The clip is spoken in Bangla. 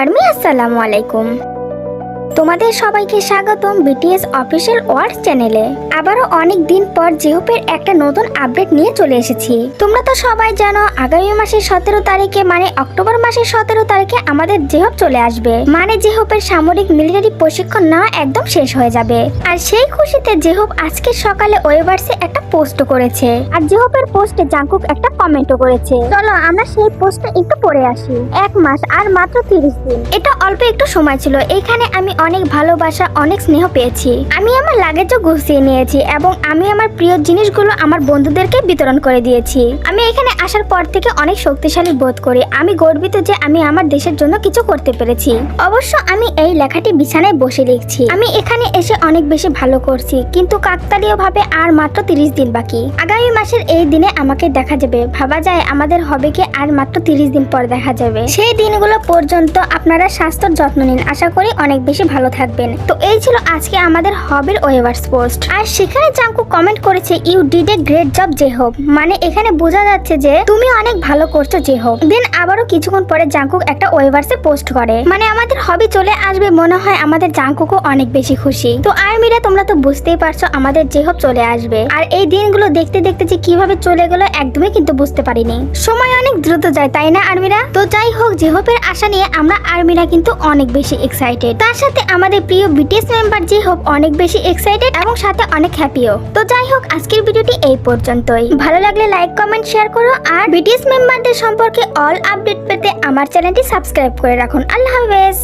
আর্মি আসসালামু আলাইকুম। তোমাদের সবাইকে স্বাগতম বিটিএস অফিসিয়াল ওয়ার্ড চ্যানেলে। আবারও অনেক দিন পর জেহুপের একটা নতুন আপডেট নিয়ে চলে এসেছি। তোমরা তো সবাই জানো, আগামী মাসের সতেরো তারিখে মানে অক্টোবর মাসের সতেরো তারিখে আমাদের জেহপ চলে আসবে। মানে জেহপের সামরিক মিলিটারি প্রশিক্ষণ নেওয়া একদম শেষ হয়ে যাবে। আর সেই খুশিতে জেহপ আজকে সকালে ওয়েবার্সে একটা পোস্ট করেছে। আর জেহপের পোস্টে জাঙ্কুক একটা কমেন্টও করেছে। চলো আমরা সেই পোস্টটা একটু পড়ে আসি। এক মাস আর মাত্র তিরিশ দিন। এটা অল্প একটু সময় ছিল। এখানে আমি অনেক ভালোবাসা, অনেক স্নেহ পেয়েছি। আমি আমার লাগেজও গুছিয়ে নিয়েছি এবং আমি আমার প্রিয় জিনিসগুলো আমার বন্ধুদেরকে বিতরণ করে দিয়েছি। আমি এখানে আসার পর থেকে অনেক শক্তিশালী বোধ করি। আমি গর্বিত যে আমি আমার দেশের জন্য কিছু করতে পেরেছি। অবশ্য আমি এই লেখাটি বিছানায় বসে লিখছি। আমি এখানে এসে অনেক বেশি ভালো করছি, কিন্তু কাকতালীয় ভাবে আর মাত্র তিরিশ দিন বাকি। আগামী মাসের এই দিনে আমাকে দেখা যাবে। ভাবা যায় আমাদের হবে কি আর মাত্র তিরিশ দিন পর দেখা যাবে। সেই দিনগুলো পর্যন্ত আপনারা স্বাস্থ্যের যত্ন নিন। আশা করি অনেক বেশি ভালো থাকবেন। তো এই ছিল আজকে আমাদের হবের ওয়েভার্স পোস্ট। আর সেখানে জাঙ্কু কমেন্ট করেছে you did a great job যে হোক মানে এখানে বোঝা যাচ্ছে যে তুমি অনেক ভালো করছ যে হোক দেন আবারও কিছুক্ষণ পরে জাঙ্কুক একটা ওয়েভার্সে পোস্ট করে। মানে আমাদের হবি চলে আসবে মনে হয় আমাদের জাঙ্কুকও অনেক বেশি খুশি। তো আর্মিরা, তোমরা তো বুঝতেই পারছ আমাদের যে হোক চলে আসবে। আর এই দিনগুলো দেখতে দেখতে যে কীভাবে চলে গেলো একদমই কিন্তু বুঝতে পারিনি। সময় অনেক দ্রুত যায়, তাই না আর্মিরা? তো যাই হোক জেহপের আশা নিয়ে আমরা আর্মিরা কিন্তু অনেক বেশি এক্সাইটেড তার সাথে আমাদের প্রিয় বিটিএস মেম্বার যে হোক অনেক বেশি এক্সাইটেড এবং সাথে অনেক হ্যাপিও তো যাই হোক, আজকের ভিডিওটি এই পর্যন্তই। ভালো লাগলে লাইক কমেন্ট শেয়ার করো আর বিটিএস মেম্বারদের সম্পর্কে অল আপডেট পেতে আমার চ্যানেলটি সাবস্ক্রাইব করে রাখুন। আল্লাহ হাফেজ!